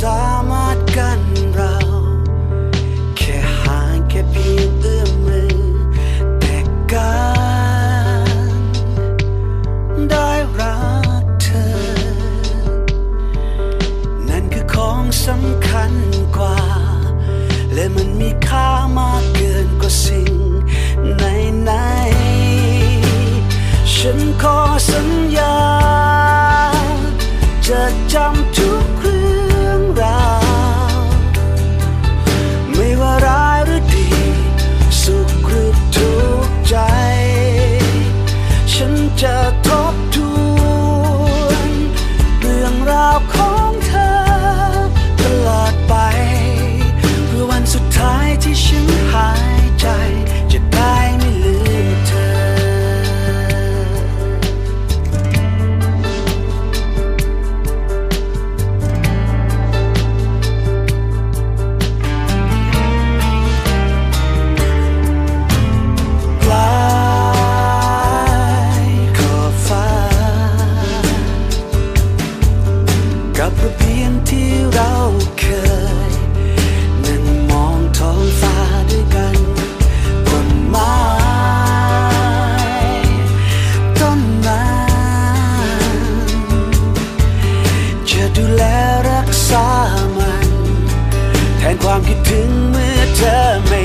สามารถกันเรา แค่ห่างแค่เพียงเอื้อมมือ แต่การได้รักเธอ นั่นคือของสำคัญกว่า และมันมีค่ามากเกินกว่าสิ่งไหนไหนๆฉันขอสัญญา จะจำทุก ราว ไม่ว่าร้ายหรือดี สุขหรือทุกข์ใจ ฉันจะทบทวนเรื่องราวของ ว่าเพียงที่เราเคย นั่นมองท้องฟ้าด้วยกันต้นไม้ต้นไม้จะดูแลรักษามัน แทนความคิดถึงเมื่อเธอไม่